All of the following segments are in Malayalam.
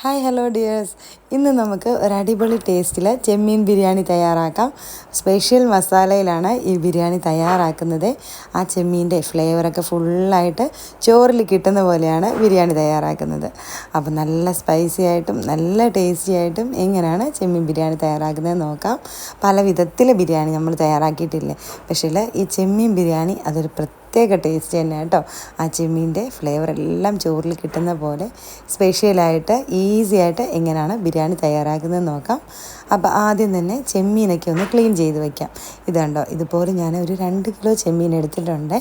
ഹായ് ഹലോ ഡിയേഴ്സ് ഇന്ന് നമുക്ക് ഒരു അടിപൊളി ടേസ്റ്റിൽ ചെമ്മീൻ ബിരിയാണി തയ്യാറാക്കാം. സ്പെഷ്യൽ മസാലയിലാണ് ഈ ബിരിയാണി തയ്യാറാക്കുന്നത്. ആ ചെമ്മീന്റെ ഫ്ലേവറൊക്കെ ഫുള്ളായിട്ട് ചോറിൽ കിട്ടുന്ന പോലെയാണ് ബിരിയാണി തയ്യാറാക്കുന്നത്. അപ്പോൾ നല്ല സ്പൈസി ആയിട്ടും നല്ല ടേസ്റ്റി ആയിട്ടും എങ്ങനെയാണ് ചെമ്മീൻ ബിരിയാണി തയ്യാറാക്കുന്നത് നോക്കാം. പല വിധത്തിലെ ബിരിയാണി നമ്മൾ തയ്യാറാക്കിയിട്ടില്ലേ? പക്ഷേ ഈ ചെമ്മീൻ ബിരിയാണി അതൊരു പ്രത്യേക ടേസ്റ്റ് തന്നെ കേട്ടോ. ആ ചെമ്മീന്റെ ഫ്ലേവർ എല്ലാം ചോറിൽ കിട്ടുന്ന പോലെ സ്പെഷ്യലായിട്ട് ഈസി ആയിട്ട് എങ്ങനെയാണ് ബിരിയാണി തയ്യാറാക്കുന്നത് നോക്കാം. അപ്പോൾ ആദ്യം തന്നെ ചെമ്മീനൊക്കെ ഒന്ന് ക്ലീൻ ചെയ്ത് വെക്കാം. ഇതുണ്ടോ ഇതുപോലെ ഞാൻ ഒരു രണ്ട് കിലോ ചെമ്മീൻ എടുത്തിട്ടുണ്ട്.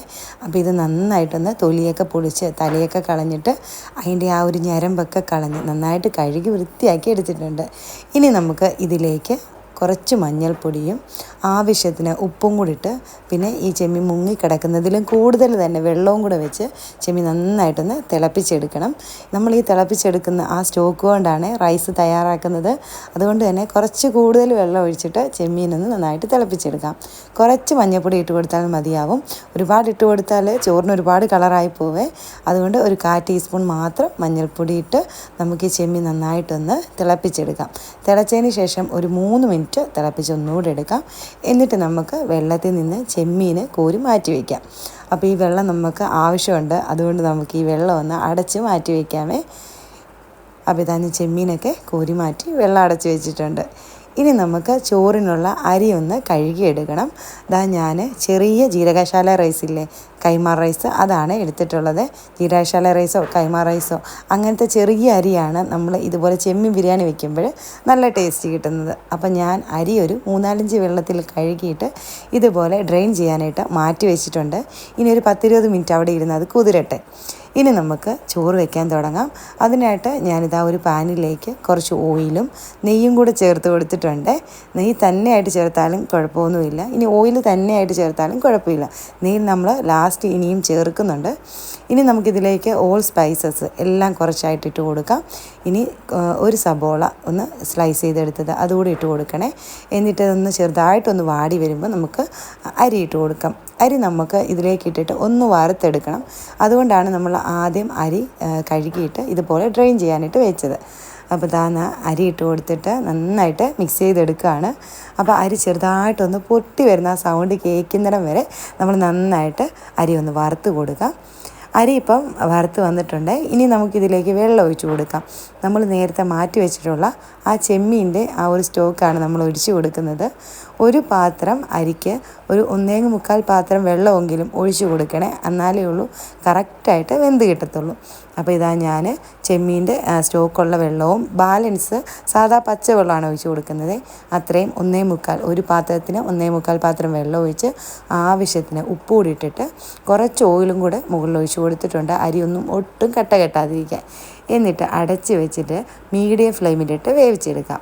അപ്പോൾ ഇത് നന്നായിട്ടൊന്ന് തൊലിയൊക്കെ പൊളിച്ച് തലയൊക്കെ കളഞ്ഞിട്ട് അതിന്റെ ആ ഒരു ഞരമ്പൊക്കെ കളഞ്ഞ് നന്നായിട്ട് കഴുകി വൃത്തിയാക്കി എടുത്തിട്ടുണ്ട്. ഇനി നമുക്ക് ഇതിലേക്ക് കുറച്ച് മഞ്ഞൾപ്പൊടിയും ആവശ്യത്തിന് ഉപ്പും കൂടി ഇട്ട് പിന്നെ ഈ ചെമ്മീൻ മുങ്ങിക്കിടക്കുന്നതിലും കൂടുതൽ തന്നെ വെള്ളവും കൂടെ വെച്ച് ചെമ്മീൻ നന്നായിട്ടൊന്ന് തിളപ്പിച്ചെടുക്കണം. നമ്മൾ ഈ തിളപ്പിച്ചെടുക്കുന്ന ആ സ്റ്റോക്ക് കൊണ്ടാണ് റൈസ് തയ്യാറാക്കുന്നത്. അതുകൊണ്ട് തന്നെ കുറച്ച് കൂടുതൽ വെള്ളം ഒഴിച്ചിട്ട് ചെമ്മീനൊന്ന് നന്നായിട്ട് തിളപ്പിച്ചെടുക്കാം. കുറച്ച് മഞ്ഞൾപ്പൊടി ഇട്ട് കൊടുത്താൽ മതിയാവും. ഒരുപാട് ഇട്ട് കൊടുത്താൽ ചോറിന് ഒരുപാട് കളറായി പോവേ. അതുകൊണ്ട് ഒരു കാ ടീസ്പൂൺ മാത്രം മഞ്ഞൾപ്പൊടി ഇട്ട് നമുക്ക് ഈ ചെമ്മീൻ നന്നായിട്ടൊന്ന് തിളപ്പിച്ചെടുക്കാം. തിളച്ചതിന് ശേഷം ഒരു മൂന്ന് മിനിറ്റ് തിളപ്പിച്ച് ഒന്നുകൂടെ എടുക്കാം. എന്നിട്ട് നമുക്ക് വെള്ളത്തിൽ നിന്ന് ചെമ്മീൻ കോരി മാറ്റി വയ്ക്കാം അപ്പോൾ ഈ വെള്ളം നമുക്ക് ആവശ്യമുണ്ട്. അതുകൊണ്ട് നമുക്ക് ഈ വെള്ളം ഒന്ന് അടച്ച് മാറ്റി വയ്ക്കാമേ അപ്പോൾ ഇതാ ചെമ്മീനൊക്കെ കോരി മാറ്റി വെള്ളം അടച്ച് വെച്ചിട്ടുണ്ട്. ഇനി നമുക്ക് ചോറിനുള്ള അരി ഒന്ന് കഴുകിയെടുക്കണം. ഇതാ ഞാൻ ചെറിയ ജീരകശാല റൈസില്ലേ കൈമാ റൈസ് അതാണ് എടുത്തിട്ടുള്ളത്. ജീരകശാല റൈസോ കൈമാ റൈസോ അങ്ങനത്തെ ചെറിയ അരിയാണ് നമ്മൾ ഇതുപോലെ ചെമ്മീൻ ബിരിയാണി വെക്കുമ്പോൾ നല്ല ടേസ്റ്റ് കിട്ടുന്നത്. അപ്പം ഞാൻ അരി ഒരു മൂന്നാലഞ്ച് വെള്ളത്തിൽ കഴുകിയിട്ട് ഇതുപോലെ ഡ്രെയിൻ ചെയ്യാനായിട്ട് മാറ്റി വെച്ചിട്ടുണ്ട്. ഇനി ഒരു പത്തിരുപത് മിനിറ്റ് അവിടെ ഇരുന്ന് അത് കുതിരട്ടെ. ഇനി നമുക്ക് ചോറ് വെക്കാൻ തുടങ്ങാം. അതിനായിട്ട് ഞാനിതാ ഒരു പാനിലേക്ക് കുറച്ച് ഓയിലും നെയ്യും കൂടെ ചേർത്ത് കൊടുത്തിട്ടുണ്ട്. നെയ്യ് തന്നെയായിട്ട് ചേർത്താലും കുഴപ്പമൊന്നുമില്ല. ഇനി ഓയിൽ തന്നെയായിട്ട് ചേർത്താലും കുഴപ്പമില്ല. നെയ്യ് നമ്മൾ ലാസ്റ്റ് ഇനിയും ചേർക്കുന്നുണ്ട്. ഇനി നമുക്കിതിലേക്ക് ഓൾ സ്പൈസസ് എല്ലാം കുറച്ചായിട്ട് ഇട്ട് കൊടുക്കാം. ഇനി ഒരു സബോള ഒന്ന് സ്ലൈസ് ചെയ്തെടുത്തത് അതുകൂടി ഇട്ട് കൊടുക്കണേ. എന്നിട്ട് അതൊന്ന് ചെറുതായിട്ടൊന്ന് വാടി വരുമ്പോൾ നമുക്ക് അരി ഇട്ട് കൊടുക്കാം. അരി നമുക്ക് ഇതിലേക്ക് ഇട്ടിട്ട് ഒന്ന് വറുത്തെടുക്കണം. അതുകൊണ്ടാണ് നമ്മൾ ആദ്യം അരി കഴുകിയിട്ട് ഇതുപോലെ ഡ്രെയിൻ ചെയ്യാനായിട്ട് വെച്ചത്. അപ്പോൾ താന്ന് അരി ഇട്ട് കൊടുത്തിട്ട് നന്നായിട്ട് മിക്സ് ചെയ്തെടുക്കുകയാണ്. അപ്പോൾ അരി ചെറുതായിട്ടൊന്ന് പൊട്ടി വരുന്ന ആ സൗണ്ട് കേൾക്കുന്നിടം വരെ നമ്മൾ നന്നായിട്ട് അരി ഒന്ന് വറുത്ത് കൊടുക്കാം. അരി ഇപ്പം വറുത്ത് വന്നിട്ടുണ്ട്. ഇനി നമുക്കിതിലേക്ക് വെള്ളം ഒഴിച്ച് കൊടുക്കാം. നമ്മൾ നേരത്തെ മാറ്റി വെച്ചിട്ടുള്ള ആ ചെമ്മീന്റെ ആ ഒരു സ്റ്റോക്കാണ് നമ്മൾ ഒഴിച്ചു കൊടുക്കുന്നത്. ഒരു പാത്രം അരിക്ക് ഒരു ഒന്നേ മുക്കാൽ പാത്രം വെള്ളമെങ്കിലും ഒഴിച്ചു കൊടുക്കണേ. എന്നാലേ ഉള്ളൂ കറക്റ്റായിട്ട് വെന്ത് കിട്ടത്തുള്ളൂ. അപ്പോൾ ഇതാ ഞാൻ ചെമ്മീന്റെ സ്റ്റോക്കുള്ള വെള്ളവും ബാലൻസ് സാധാ പച്ചവെള്ളമാണ് ഒഴിച്ചു കൊടുക്കുന്നത്. അത്രയും ഒന്നേ മുക്കാൽ ഒരു പാത്രത്തിന് ഒന്നേ മുക്കാൽ പാത്രം വെള്ളം ഒഴിച്ച് ആവശ്യത്തിന് ഉപ്പ് കൂടി ഇട്ടിട്ട് കുറച്ച് ഓയിലും കൂടെ മുകളിൽ ഒഴിച്ചു കൊടുത്തിട്ടുണ്ട്. അരിയൊന്നും ഒട്ടും കട്ട കെട്ടാതിരിക്കാൻ. എന്നിട്ട് അടച്ച് വെച്ചിട്ട് മീഡിയം ഫ്ലെയിമിലിട്ട് വേവിച്ചെടുക്കാം.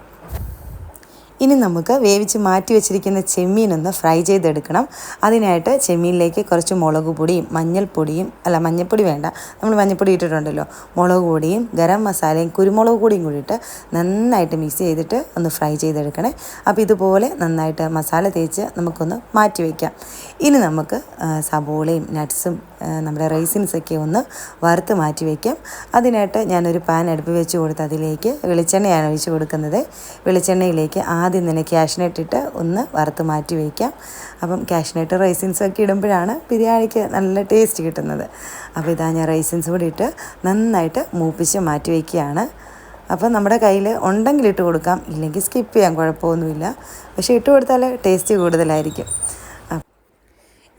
ഇനി നമുക്ക് വേവിച്ച് മാറ്റി വെച്ചിരിക്കുന്ന ചെമ്മീനൊന്ന് ഫ്രൈ ചെയ്തെടുക്കണം. അതിനായിട്ട് ചെമ്മീനിലേക്ക് കുറച്ച് മുളക് പൊടിയും മഞ്ഞൾപ്പൊടിയും അല്ല മഞ്ഞൾപ്പൊടി വേണ്ട നമ്മൾ മഞ്ഞൾപ്പൊടി ഇട്ടിട്ടുണ്ടല്ലോ മുളക് പൊടിയും ഗരം മസാലയും കുരുമുളക് പൊടിയും കൂടി ഇട്ട് നന്നായിട്ട് മിക്സ് ചെയ്തിട്ട് ഒന്ന് ഫ്രൈ ചെയ്തെടുക്കണേ. അപ്പോൾ ഇതുപോലെ നന്നായിട്ട് മസാല തേച്ച് നമുക്കൊന്ന് മാറ്റി വയ്ക്കാം ഇനി നമുക്ക് സബോളയും നട്ട്സും നമ്മുടെ റൈസിൻസൊക്കെ ഒന്ന് വറുത്ത് മാറ്റി വയ്ക്കാം അതിനായിട്ട് ഞാനൊരു പാൻ അടുപ്പ് വെച്ച് കൊടുത്ത് അതിലേക്ക് വെളിച്ചെണ്ണയാണ് ഒഴിച്ച് കൊടുക്കുന്നത്. വെളിച്ചെണ്ണയിലേക്ക് ആദ്യം തന്നെ ക്യാഷ്നെട്ടിട്ട് ഒന്ന് വറുത്ത് മാറ്റി വയ്ക്കാം അപ്പം ക്യാഷ്നട്ട് റൈസിൻസൊക്കെ ഇടുമ്പോഴാണ് ബിരിയാണിക്ക് നല്ല ടേസ്റ്റ് കിട്ടുന്നത്. അപ്പോൾ ഇതാ ഞാൻ റൈസിൻസ് കൂടി ഇട്ട് നന്നായിട്ട് മൂപ്പിച്ച് മാറ്റി വയ്ക്കുകയാണ് അപ്പോൾ നമ്മുടെ കയ്യിൽ ഉണ്ടെങ്കിൽ ഇട്ട് കൊടുക്കാം. ഇല്ലെങ്കിൽ സ്കിപ്പ് ചെയ്യാൻ കുഴപ്പമൊന്നുമില്ല. പക്ഷേ ഇട്ട് കൊടുത്താൽ ടേസ്റ്റ് കൂടുതലായിരിക്കും.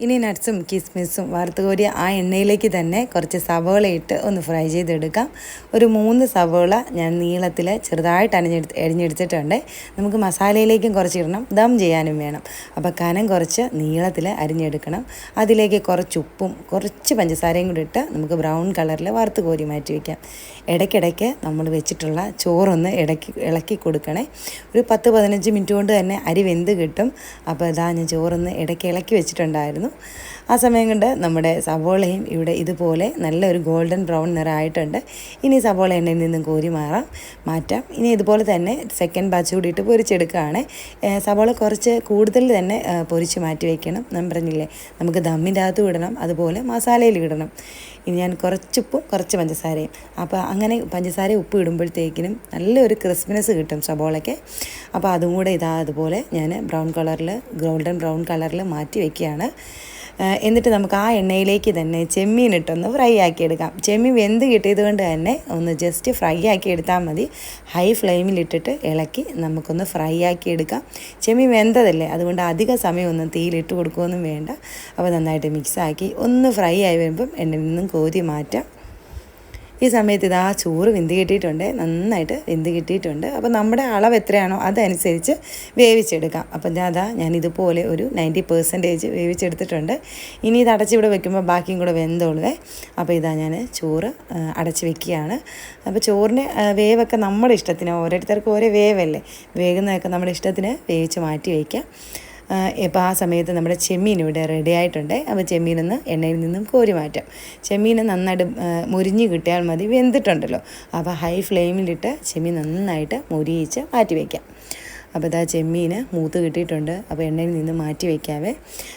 ഇനി നട്ട്സും കിസ്മിസും വറുത്ത് കോരിയ ആ എണ്ണയിലേക്ക് തന്നെ കുറച്ച് സവോള ഇട്ട് ഒന്ന് ഫ്രൈ ചെയ്തെടുക്കാം. ഒരു മൂന്ന് സവോള ഞാൻ നീളത്തിൽ ചെറുതായിട്ട് അണിഞ്ഞെടുത്ത് അരിഞ്ഞെടുത്തിട്ടുണ്ട്. നമുക്ക് മസാലയിലേക്കും കുറച്ച് ഇടണം ദം ചെയ്യാനും വേണം. അപ്പോൾ കനം കുറച്ച് നീളത്തിൽ അരിഞ്ഞെടുക്കണം. അതിലേക്ക് കുറച്ച് ഉപ്പും കുറച്ച് പഞ്ചസാരയും കൂടി ഇട്ട് നമുക്ക് ബ്രൗൺ കളറിൽ വറുത്ത് കോരി മാറ്റി വയ്ക്കാം ഇടയ്ക്കിടയ്ക്ക് നമ്മൾ വെച്ചിട്ടുള്ള ചോറൊന്ന് ഇടയ്ക്ക് ഇളക്കി കൊടുക്കണേ. ഒരു പത്ത് പതിനഞ്ച് മിനിറ്റ് കൊണ്ട് തന്നെ അരി വെന്ത് കിട്ടും. അപ്പോൾ ഇതാ ഞാൻ ചോറൊന്ന് ഇടയ്ക്ക് ഇളക്കി വെച്ചിട്ടുണ്ടായിരുന്നു. ആ സമയം കൊണ്ട് നമ്മുടെ സവോളയും ഇവിടെ ഇതുപോലെ നല്ലൊരു ഗോൾഡൻ ബ്രൗൺ നിറമായിട്ടുണ്ട്. ഇനി സവോള എണ്ണയിൽ നിന്നും കോരി മാറാം മാറ്റാം. ഇനി ഇതുപോലെ തന്നെ സെക്കൻഡ് ബാച്ച് കൂടിയിട്ട് പൊരിച്ചെടുക്കുകയാണ്. സവോള കുറച്ച് കൂടുതൽ തന്നെ പൊരിച്ച് മാറ്റി വയ്ക്കണം ഞാൻ പറഞ്ഞില്ലേ നമുക്ക് ദമ്മിന്റെ അകത്തും ഇടണം അതുപോലെ മസാലയിൽ ഇടണം. ഇനി ഞാൻ കുറച്ചുപ്പും കുറച്ച് പഞ്ചസാരയും. അപ്പോൾ അങ്ങനെ പഞ്ചസാര ഉപ്പ് ഇടുമ്പോഴത്തേക്കിനും നല്ലൊരു ക്രിസ്പിനെസ് കിട്ടും സബോളയ്ക്ക് അപ്പോൾ അതും കൂടെ ഇതാ അതുപോലെ ഞാൻ ബ്രൗൺ കളറിൽ ഗോൾഡൻ ബ്രൗൺ കളറിൽ മാറ്റി വയ്ക്കുകയാണ് എന്നിട്ട് നമുക്ക് ആ എണ്ണയിലേക്ക് തന്നെ ചെമ്മീൻ ഇട്ടൊന്ന് ഫ്രൈ ആക്കി എടുക്കാം ചെമ്മീൻ വെന്ത് കിട്ടിയത് കൊണ്ട് തന്നെ ഒന്ന് ജസ്റ്റ് ഫ്രൈ ആക്കി എടുത്താൽ മതി. ഹൈ ഫ്ലെയിമിലിട്ടിട്ട് ഇളക്കി നമുക്കൊന്ന് ഫ്രൈ ആക്കി എടുക്കാം. ചെമ്മീൻ വെന്തതല്ലേ? അതുകൊണ്ട് അധിക സമയമൊന്നും തീയിലിട്ട് കൊടുക്കുകയൊന്നും വേണ്ട. അപ്പോൾ നന്നായിട്ട് മിക്സാക്കി ഒന്ന് ഫ്രൈ ആയി വരുമ്പം എണ്ണയിൽ നിന്നും കോരി മാറ്റാം. ഈ സമയത്ത് ഇത് ആ ചോറ് വെന്ത് കിട്ടിയിട്ടുണ്ട് നന്നായിട്ട് വെന്ത് കിട്ടിയിട്ടുണ്ട്. അപ്പോൾ നമ്മുടെ അളവ് എത്രയാണോ അതനുസരിച്ച് വേവിച്ചെടുക്കാം. അപ്പം അതാ ഞാൻ ഇതുപോലെ ഒരു നയന്റി പെർസെന്റേജ് വേവിച്ചെടുത്തിട്ടുണ്ട്. ഇനി ഇത് അടച്ചിവിടെ വെക്കുമ്പോൾ ബാക്കിയും കൂടെ വെന്തോളുവേ. അപ്പോൾ ഇതാ ഞാൻ ചോറ് അടച്ച് വെക്കുകയാണ്. അപ്പോൾ ചോറിന് വേവൊക്കെ നമ്മുടെ ഇഷ്ടത്തിന് ഓരോരുത്തർക്കും ഓരോ വേവല്ലേ? വേകുന്നതൊക്കെ നമ്മുടെ ഇഷ്ടത്തിന് വേവിച്ച് മാറ്റി വയ്ക്കാം. ഇപ്പോൾ ആ സമയത്ത് നമ്മുടെ ചെമ്മീൻ ഇവിടെ റെഡി ആയിട്ടുണ്ട്. അപ്പോൾ ചെമ്മീനൊന്ന് എണ്ണയിൽ നിന്നും കോരി മാറ്റാം. ചെമ്മീൻ നന്നായിട്ട് മുരിഞ്ഞ് കിട്ടിയാൽ മതി. വെന്തിട്ടുണ്ടല്ലോ. അപ്പോൾ ഹൈ ഫ്ലെയിമിലിട്ട് ചെമ്മീൻ നന്നായിട്ട് മുരിയിച്ച് മാറ്റി വയ്ക്കാം അപ്പോൾ ഇതാ ചെമ്മീൻ മൂത്ത് കിട്ടിയിട്ടുണ്ട്. അപ്പോൾ എണ്ണയിൽ നിന്ന് മാറ്റി വയ്ക്കാവേ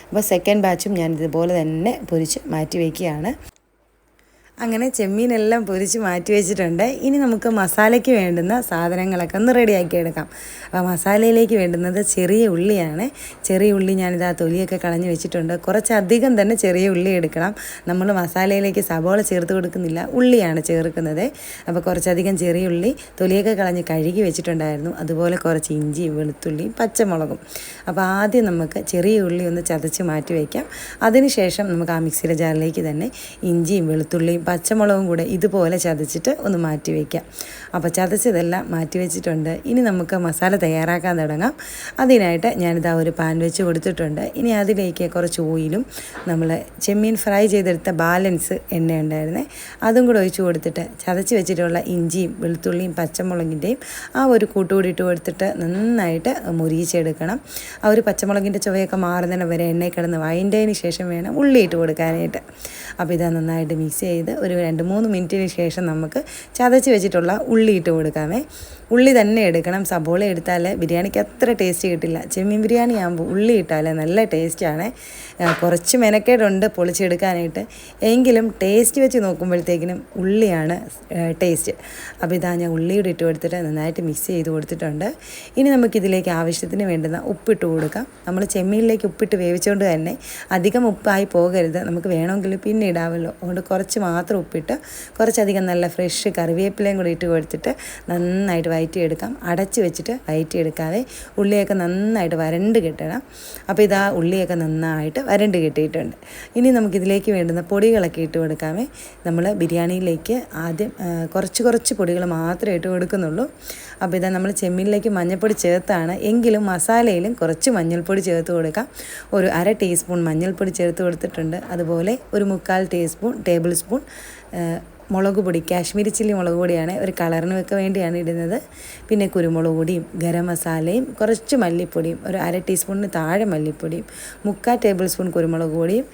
അപ്പോൾ സെക്കൻഡ് ബാച്ചും ഞാൻ ഇതുപോലെ തന്നെ പൊരിച്ച് മാറ്റി വയ്ക്കുകയാണ് അങ്ങനെ ചെമ്മീനെല്ലാം പൊരിച്ച് മാറ്റി വെച്ചിട്ടുണ്ട്. ഇനി നമുക്ക് മസാലയ്ക്ക് വേണ്ടുന്ന സാധനങ്ങളൊക്കെ ഒന്ന് റെഡിയാക്കി എടുക്കാം അപ്പോൾ മസാലയിലേക്ക് വേണ്ടുന്നത് ചെറിയ ഉള്ളിയാണ്. ചെറിയ ഉള്ളി ഞാനിതാ തൊലിയൊക്കെ കളഞ്ഞ് വെച്ചിട്ടുണ്ട്. കുറച്ചധികം തന്നെ ചെറിയ ഉള്ളി എടുക്കണം. നമ്മൾ മസാലയിലേക്ക് സബോള ചേർത്ത് കൊടുക്കുന്നില്ല. ഉള്ളിയാണ് ചേർക്കുന്നത്. അപ്പോൾ കുറച്ചധികം ചെറിയ ഉള്ളി തൊലിയൊക്കെ കളഞ്ഞ് കഴുകി വെച്ചിട്ടുണ്ടായിരുന്നു. അതുപോലെ കുറച്ച് ഇഞ്ചി വെളുത്തുള്ളി പച്ചമുളകും. അപ്പോൾ ആദ്യം നമുക്ക് ചെറിയ ഉള്ളി ഒന്ന് ചതച്ച് മാറ്റി വയ്ക്കാം അതിനുശേഷം നമുക്ക് ആ മിക്സിയുടെ ജാറിലേക്ക് തന്നെ ഇഞ്ചിയും വെളുത്തുള്ളിയും പച്ചമുളകും കൂടെ ഇതുപോലെ ചതച്ചിട്ട് ഒന്ന് മാറ്റി വയ്ക്കാം. അപ്പോൾ ചതച്ചതെല്ലാം മാറ്റി വെച്ചിട്ടുണ്ട്. ഇനി നമുക്ക് മസാല തയ്യാറാക്കാൻ തുടങ്ങാം. അതിനായിട്ട് ഞാനിതാ ഒരു പാൻ വെച്ച് കൊടുത്തിട്ടുണ്ട്. ഇനി അതിലേക്ക് കുറച്ച് ഓയിലും നമ്മൾ ചെമ്മീൻ ഫ്രൈ ചെയ്തെടുത്ത ബാലൻസ് എണ്ണ ഉണ്ടായിരുന്നേ അതും കൂടെ ഒഴിച്ച് കൊടുത്തിട്ട് ചതച്ച് വെച്ചിട്ടുള്ള ഇഞ്ചിയും വെളുത്തുള്ളിയും പച്ചമുളകിന്റെയും ആ ഒരു കൂട്ടുകൂടി ഇട്ട് കൊടുത്തിട്ട് നന്നായിട്ട് മുരിയിച്ചെടുക്കണം. ആ ഒരു പച്ചമുളകിന്റെ ചുവയൊക്കെ മാറുന്നതിന് വരെ എണ്ണയിൽ കിടന്ന് വൈൻഡതിന് ശേഷം വേണം ഉള്ളി ഇട്ട് കൊടുക്കാനായിട്ട്. അപ്പോൾ ഇതാ നന്നായിട്ട് മിക്സ് ചെയ്ത് ഒരു രണ്ട് മൂന്ന് മിനിറ്റിന് ശേഷം നമുക്ക് ചതച്ച് വെച്ചിട്ടുള്ള ഉള്ളി ഇട്ട് കൊടുക്കാമേ. ഉള്ളി തന്നെ എടുക്കണം. സബോള എടുത്താൽ ബിരിയാണിക്ക് അത്ര ടേസ്റ്റ് കിട്ടില്ല. ചെമ്മീൻ ബിരിയാണി ആകുമ്പോൾ ഉള്ളി ഇട്ടാൽ നല്ല ടേസ്റ്റാണ് കുറച്ച് മെനക്കേടുണ്ട് പൊളിച്ചെടുക്കാനായിട്ട്. എങ്കിലും ടേസ്റ്റ് വെച്ച് നോക്കുമ്പോഴത്തേക്കിനും ഉള്ളിയാണ് ടേസ്റ്റ് അപ്പോൾ ഇതാ ഞാൻ ഉള്ളിയുടെ ഇട്ട് കൊടുത്തിട്ട് നന്നായിട്ട് മിക്സ് ചെയ്ത് കൊടുത്തിട്ടുണ്ട്. ഇനി നമുക്കിതിലേക്ക് ആവശ്യത്തിന് വേണ്ടുന്ന ഉപ്പിട്ട് കൊടുക്കാം. നമ്മൾ ചെമ്മീനിലേക്ക് ഉപ്പിട്ട് വേവിച്ചുകൊണ്ട് തന്നെ അധികം ഉപ്പായി പോകരുത്. നമുക്ക് വേണമെങ്കിൽ പിന്നെ ഇടാമല്ലോ അതുകൊണ്ട് കുറച്ച് മാത്രം ഉപ്പിട്ട് കുറച്ചധികം നല്ല ഫ്രഷ് കറിവേപ്പിലയും കൂടി ഇട്ട് കൊടുത്തിട്ട് നന്നായിട്ട് വയറ്റിയെടുക്കാം. അടച്ച് വെച്ചിട്ട് വയറ്റിയെടുക്കാതെ ഉള്ളിയൊക്കെ നന്നായിട്ട് വരണ്ട് കിട്ടണം. അപ്പോൾ ഇതാ ഉള്ളിയൊക്കെ നന്നായിട്ട് വരണ്ട് കിട്ടിയിട്ടുണ്ട്. ഇനി നമുക്കിതിലേക്ക് വേണ്ടുന്ന പൊടികളൊക്കെ ഇട്ട് കൊടുക്കാമേ. നമ്മൾ ബിരിയാണിയിലേക്ക് ആദ്യം കുറച്ച് കുറച്ച് പൊടികൾ മാത്രമേ ഇട്ട് കൊടുക്കുന്നുള്ളൂ. അപ്പോൾ ഇതാ നമ്മൾ ചെമ്മീനിലേക്ക് മഞ്ഞൾപ്പൊടി ചേർത്താണ്. എങ്കിലും മസാലയിലും കുറച്ച് മഞ്ഞൾപ്പൊടി ചേർത്ത് കൊടുക്കാം. ഒരു അര ടീസ്പൂൺ മഞ്ഞൾപ്പൊടി ചേർത്ത് കൊടുത്തിട്ടുണ്ട്. അതുപോലെ ഒരു മുക്കാൽ ടീസ്പൂൺ ടേബിൾ സ്പൂൺ മുളക് പൊടി കാശ്മീരി ചില്ലി മുളക് പൊടിയാണ് ഒരു കളറിന് ഒക്കെ വേണ്ടിയാണ് ഇടുന്നത്. പിന്നെ കുരുമുളക് പൊടിയും ഗരം മസാലയും കുറച്ച് മല്ലിപ്പൊടിയും ഒരു അര ടീസ്പൂണിന് താഴെ മല്ലിപ്പൊടിയും മുക്കാൽ ടേബിൾ സ്പൂൺ കുരുമുളക് പൊടിയും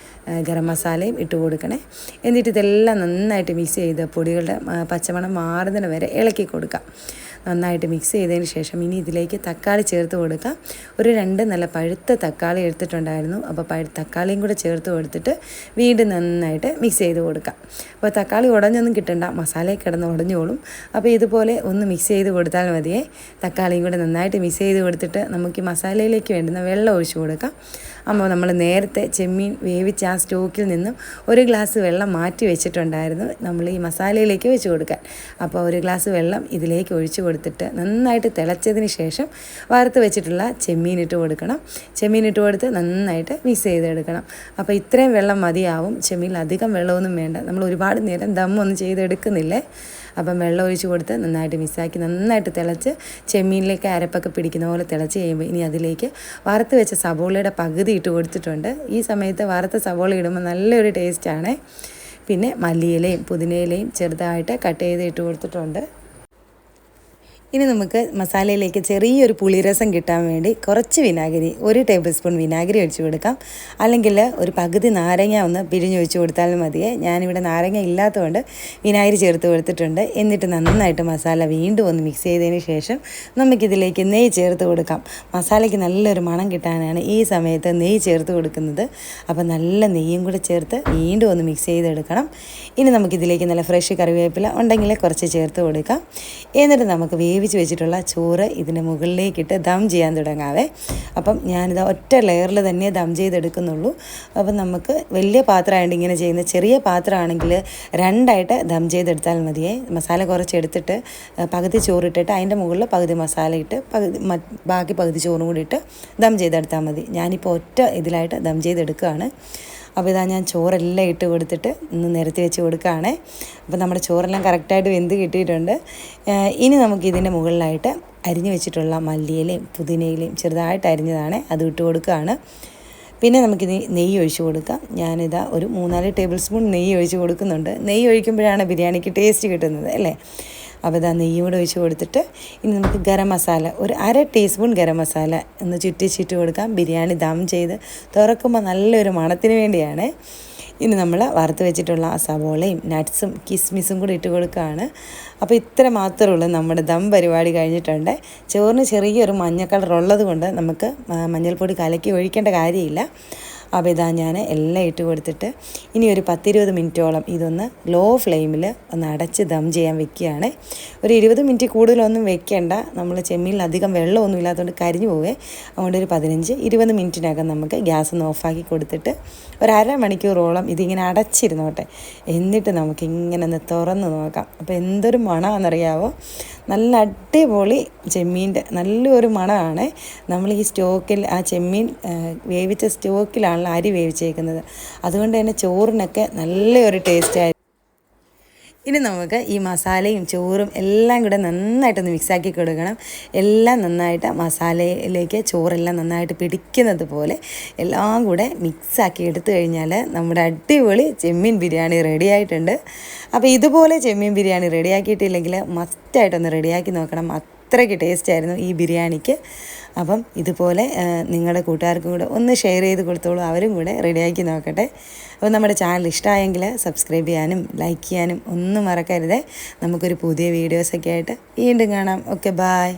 ഗരം മസാലയും ഇട്ട് കൊടുക്കണേ. എന്നിട്ട് ഇതെല്ലാം നന്നായിട്ട് മിക്സ് ചെയ്ത് പൊടികളുടെ പച്ചമണം മാറുന്നതിന് വരെ ഇളക്കി കൊടുക്കാം. നന്നായിട്ട് മിക്സ് ചെയ്തതിന് ശേഷം ഇനി ഇതിലേക്ക് തക്കാളി ചേർത്ത് കൊടുക്കാം. ഒരു രണ്ട് നല്ല പഴുത്ത തക്കാളി എടുത്തിട്ടുണ്ടായിരുന്നു. അപ്പോൾ പഴു തക്കാളിയും കൂടെ ചേർത്ത് കൊടുത്തിട്ട് വീണ്ടും നന്നായിട്ട് മിക്സ് ചെയ്ത് കൊടുക്കാം. അപ്പോൾ തക്കാളി ഉടഞ്ഞൊന്നും കിട്ടണ്ട. മസാലയിൽ കിടന്ന് ഉടഞ്ഞോളും. അപ്പോൾ ഇതുപോലെ ഒന്ന് മിക്സ് ചെയ്ത് കൊടുത്താൽ മതിയേ. തക്കാളിയും കൂടെ നന്നായിട്ട് മിക്സ് ചെയ്ത് കൊടുത്തിട്ട് നമുക്ക് മസാലയിലേക്ക് വേണ്ടുന്ന വെള്ളം ഒഴിച്ചു കൊടുക്കാം. അപ്പോൾ നമ്മൾ നേരത്തെ ചെമ്മീൻ വേവിച്ച ആ സ്റ്റോക്കിൽ നിന്നും ഒരു ഗ്ലാസ് വെള്ളം മാറ്റി വെച്ചിട്ടുണ്ടായിരുന്നു നമ്മൾ ഈ മസാലയിലേക്ക് വെച്ച് കൊടുക്കാൻ. അപ്പോൾ ഒരു ഗ്ലാസ് വെള്ളം ഇതിലേക്ക് ഒഴിച്ചു കൊടുത്തിട്ട് നന്നായിട്ട് തിളച്ചതിന് ശേഷം വറുത്ത് വെച്ചിട്ടുള്ള ചെമ്മീൻ ഇട്ട് കൊടുക്കണം. ചെമ്മീൻ ഇട്ട് കൊടുത്ത് നന്നായിട്ട് മിക്സ് ചെയ്തെടുക്കണം. അപ്പോൾ ഇത്രയും വെള്ളം മതിയാവും. ചെമ്മീനിൽ അധികം വെള്ളമൊന്നും വേണ്ട. നമ്മൾ ഒരുപാട് നേരം ദമ്മൊന്നും ചെയ്തെടുക്കുന്നില്ലേ? അപ്പം വെള്ളം ഒഴിച്ച് കൊടുത്ത് നന്നായിട്ട് മിക്സാക്കി നന്നായിട്ട് തിളച്ച് ചെമ്മീനിലേക്ക് അരപ്പൊക്കെ പിടിക്കുന്ന പോലെ തിളച്ച് കഴിയുമ്പോൾ ഇനി അതിലേക്ക് വറുത്ത് വെച്ച സവോളയുടെ പകുതി ഇട്ട് കൊടുത്തിട്ടുണ്ട്. ഈ സമയത്ത് വറുത്ത സവോള ഇടുമ്പോൾ നല്ലൊരു ടേസ്റ്റാണ് പിന്നെ മല്ലിയിലയും പുതിനയിലയും ചെറുതായിട്ട് കട്ട് ചെയ്ത് ഇട്ട് കൊടുത്തിട്ടുണ്ട്. ഇനി നമുക്ക് മസാലയിലേക്ക് ചെറിയൊരു പുളിരസം കിട്ടാൻ വേണ്ടി കുറച്ച് വിനാഗിരി ഒരു ടേബിൾ സ്പൂൺ വിനാഗിരി ഒഴിച്ചു കൊടുക്കാം. അല്ലെങ്കിൽ ഒരു പകുതി നാരങ്ങ ഒന്ന് പിരിഞ്ഞൊഴിച്ച് കൊടുത്താലും മതിയേ. ഞാനിവിടെ നാരങ്ങ ഇല്ലാത്തതുകൊണ്ട് വിനാഗിരി ചേർത്ത് കൊടുത്തിട്ടുണ്ട്. എന്നിട്ട് നന്നായിട്ട് മസാല വീണ്ടും ഒന്ന് മിക്സ് ചെയ്തതിന് ശേഷം നമുക്കിതിലേക്ക് നെയ്യ് ചേർത്ത് കൊടുക്കാം. മസാലയ്ക്ക് നല്ലൊരു മണം കിട്ടാനാണ് ഈ സമയത്ത് നെയ്യ് ചേർത്ത് കൊടുക്കുന്നത്. അപ്പോൾ നല്ല നെയ്യും കൂടെ ചേർത്ത് വീണ്ടും ഒന്ന് മിക്സ് ചെയ്തെടുക്കണം. ഇനി നമുക്കിതിലേക്ക് നല്ല ഫ്രഷ് കറിവേപ്പില ഉണ്ടെങ്കിൽ കുറച്ച് ചേർത്ത് കൊടുക്കാം. എന്നിട്ട് നമുക്ക് വേവിച്ച് വെച്ചിട്ടുള്ള ചോറ് ഇതിന് മുകളിലേക്കിട്ട് ദം ചെയ്യാൻ തുടങ്ങാവേ. അപ്പം ഞാനിത് ഒറ്റ ലെയറിൽ തന്നെ ദം ചെയ്തെടുക്കുന്നുള്ളൂ. അപ്പം നമുക്ക് വലിയ പാത്രമായിട്ട് ഇങ്ങനെ ചെയ്യുന്ന ചെറിയ പാത്രമാണെങ്കിൽ രണ്ടായിട്ട് ദം ചെയ്തെടുത്താൽ മതിയേ. മസാല കുറച്ച് എടുത്തിട്ട് പകുതി ചോറിട്ടിട്ട് അതിന്റെ മുകളിൽ പകുതി മസാല ഇട്ട് പകുതി ബാക്കി പകുതി ചോറും കൂടി ഇട്ട് ദം ചെയ്തെടുത്താൽ മതി. ഞാനിപ്പോൾ ഒറ്റ ഇതിലായിട്ട് ദം ചെയ്തെടുക്കുകയാണ്. അപ്പോൾ ഇതാ ഞാൻ ചോറെല്ലാം ഇട്ട് കൊടുത്തിട്ട് ഒന്ന് നിരത്തി വെച്ച് കൊടുക്കുകയാണേ. അപ്പോൾ നമ്മുടെ ചോറെല്ലാം കറക്റ്റായിട്ട് വെന്ത് കിട്ടിയിട്ടുണ്ട്. ഇനി നമുക്ക് ഇതിന്റെ മുകളിലായിട്ട് അരിഞ്ഞു വെച്ചിട്ടുള്ള മല്ലിയിലയും പുതിനയിലയും ചെറുതായിട്ട് അരിഞ്ഞതാണ്. അത് ഇട്ട് കൊടുക്കുകയാണ്. പിന്നെ നമുക്കിത് നെയ്യ് ഒഴിച്ച് കൊടുക്കാം. ഞാനിതാ ഒരു മൂന്നാൽ ടേബിൾ സ്പൂൺ നെയ്യ് ഒഴിച്ച് കൊടുക്കുന്നുണ്ട്. നെയ്യ് ഒഴിക്കുമ്പോഴാണ് ബിരിയാണിക്ക് ടേസ്റ്റ് കിട്ടുന്നത് അല്ലേ? അപ്പോൾ ഇതാ നെയ്യും കൂടെ ഒഴിച്ച് കൊടുത്തിട്ട് ഇനി നമുക്ക് ഗരം മസാല ഒരു അര ടീസ്പൂൺ ഗരം മസാല ഒന്ന് ചുറ്റിച്ചിട്ട് കൊടുക്കാം. ബിരിയാണി ദം ചെയ്ത് തുറക്കുമ്പോൾ നല്ലൊരു മണത്തിന് വേണ്ടിയാണ് ഇനി നമ്മൾ വറുത്ത് വെച്ചിട്ടുള്ള ആ സവോളയും നട്ട്സും കിസ്മിസും കൂടി ഇട്ട് കൊടുക്കുകയാണ്. അപ്പോൾ ഇത്ര മാത്രമേ ഉള്ളൂ നമ്മുടെ ദം പരിപാടി കഴിഞ്ഞിട്ടുണ്ട്. ചോറിന് ചെറിയൊരു മഞ്ഞ കളർ ഉള്ളത് കൊണ്ട് നമുക്ക് മഞ്ഞൾപ്പൊടി കലക്കി ഒഴിക്കേണ്ട കാര്യമില്ല. അപ്പോൾ ഇതാ ഞാൻ എല്ലാം ഇട്ട് കൊടുത്തിട്ട് ഇനി ഒരു പത്തിരുപത് മിനിറ്റോളം ഇതൊന്ന് ലോ ഫ്ലെയിമിൽ ഒന്ന് അടച്ച് ദം ചെയ്യാൻ വെക്കുകയാണ്. ഒരു ഇരുപത് മിനിറ്റ് കൂടുതലൊന്നും വെക്കേണ്ട. നമ്മൾ ചെമ്മീനിൽ അധികം വെള്ളമൊന്നും ഇല്ലാത്തതുകൊണ്ട് കരിഞ്ഞു പോവേ. അതുകൊണ്ട് ഒരു പതിനഞ്ച് ഇരുപത് മിനിറ്റിനകം നമുക്ക് ഗ്യാസ് ഒന്ന് ഓഫാക്കി കൊടുത്തിട്ട് ഒരു അരമണിക്കൂറോളം ഇതിങ്ങനെ അടച്ചിരുന്നോട്ടെ. എന്നിട്ട് നമുക്കിങ്ങനെ ഒന്ന് തുറന്ന് നോക്കാം. അപ്പോൾ എന്തൊരു മണമാണെന്നറിയാവോ നല്ല അടിപൊളി ചെമ്മീന്റെ നല്ലൊരു മണമാണ്. നമ്മൾ ഈ സ്റ്റോക്കിൽ ആ ചെമ്മീൻ വേവിച്ച സ്റ്റോക്കിലാണല്ലോ അരി വേവിച്ചേക്കുന്നത്. അതുകൊണ്ട് തന്നെ ചോറിനൊക്കെ നല്ലൊരു ടേസ്റ്റ് ആയി ഇനി നമുക്ക് ഈ മസാലയും ചോറും എല്ലാം കൂടെ നന്നായിട്ടൊന്ന് മിക്സാക്കി കൊടുക്കണം. എല്ലാം നന്നായിട്ട് മസാലയിലേക്ക് ചോറെല്ലാം നന്നായിട്ട് പിടിക്കുന്നത് പോലെ എല്ലാം കൂടെ മിക്സാക്കി എടുത്തു കഴിഞ്ഞാൽ നമ്മുടെ അടിപൊളി ചെമ്മീൻ ബിരിയാണി റെഡി ആയിട്ടുണ്ട്. അപ്പോൾ ഇതുപോലെ ചെമ്മീൻ ബിരിയാണി റെഡിയാക്കിയിട്ടില്ലെങ്കിൽ മസ്റ്റായിട്ടൊന്ന് റെഡിയാക്കി നോക്കണം. അത്രയ്ക്ക് ടേസ്റ്റായിരുന്നു ഈ ബിരിയാണിക്ക്. അപ്പം ഇതുപോലെ നിങ്ങളുടെ കൂട്ടുകാർക്കും കൂടെ ഒന്ന് ഷെയർ ചെയ്ത് കൊടുത്തോളൂ. അവരും കൂടെ റെഡിയാക്കി നോക്കട്ടെ. അപ്പോൾ നമ്മുടെ ചാനൽ ഇഷ്ടമായെങ്കിൽ സബ്സ്ക്രൈബ് ചെയ്യാനും ലൈക്ക് ചെയ്യാനും ഒന്നും മറക്കരുത്. നമുക്കൊരു പുതിയ വീഡിയോസൊക്കെ ആയിട്ട് വീണ്ടും കാണാം. Okay bye